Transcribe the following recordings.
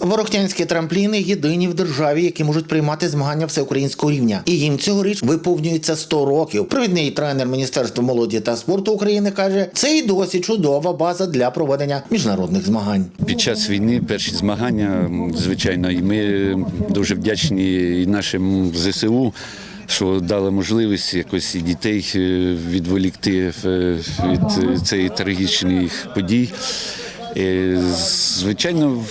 Ворохтянські трампліни єдині в державі, які можуть приймати змагання всеукраїнського рівня. І їм цьогоріч виповнюється 100 років. Провідний тренер Міністерства молоді та спорту України каже, це і досі чудова база для проведення міжнародних змагань. Під час війни перші змагання, звичайно, і ми дуже вдячні і нашим ЗСУ. Що дали можливість якось і дітей е, відволікти е, від е, цієї трагічних подій. Звичайно,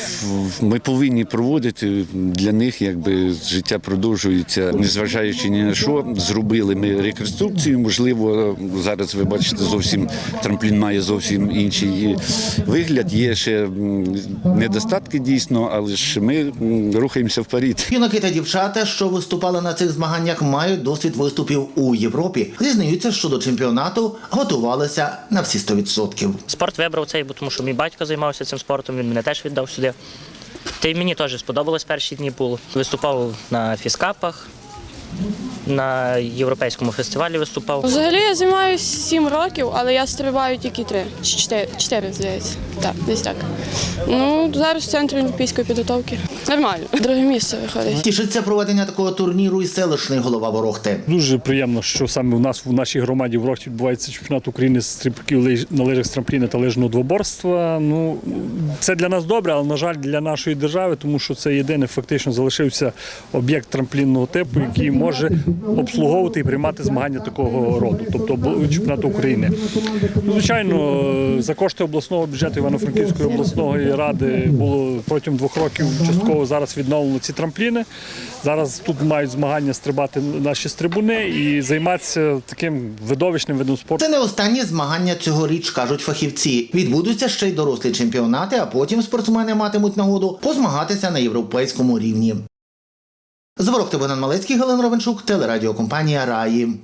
ми повинні проводити для них, якби життя продовжується, незважаючи ні на що. Зробили ми реконструкцію. Можливо, зараз ви бачите, зовсім трамплін має зовсім інший вигляд. Є ще недостатки дійсно, але ж ми рухаємося вперед. Юнаки та дівчата, що виступали на цих змаганнях, мають досвід виступів у Європі. Зізнаються, що до чемпіонату готувалися на всі 100%. Спорт вибрав цей, бо тому що мій батько займався цим спортом, він мене теж віддав сюди. Та й мені теж сподобалось перші дні було. Виступав на фіскапах, на європейському фестивалі виступав. Взагалі я займаюся 7 років, але я стрибаю тільки 3 чи 4, 4 здається. Так, десь так. Ну, зараз в центрі олімпійської підготовки. Нормально. Друге місце виходить. Тішиться проведення такого турніру і селищний голова Ворохти. Дуже приємно, що саме у нас в нашій громаді в Рохті відбувається чемпіонат України з стрибків на лижах з трампліна та лижного двоборства. Ну це для нас добре, але на жаль, для нашої держави, тому що це єдиний фактично залишився об'єкт трамплінного типу, який може обслуговувати і приймати змагання такого роду, тобто чемпіонату України. Ну, Звичайно, за кошти обласного бюджету Івано-Франківської обласної ради було протягом двох років частково зараз відновлено ці трампліни. Зараз тут мають змагання стрибати наші стрибуни і займатися таким видовищним видом спорту. Це не останні змагання цьогоріч, кажуть фахівці. Відбудуться ще й дорослі чемпіонати, а потім спортсмени матимуть нагоду позмагатися на європейському рівні. З Богдан Малецький, Галина Ровенчук, телерадіокомпанія Раї.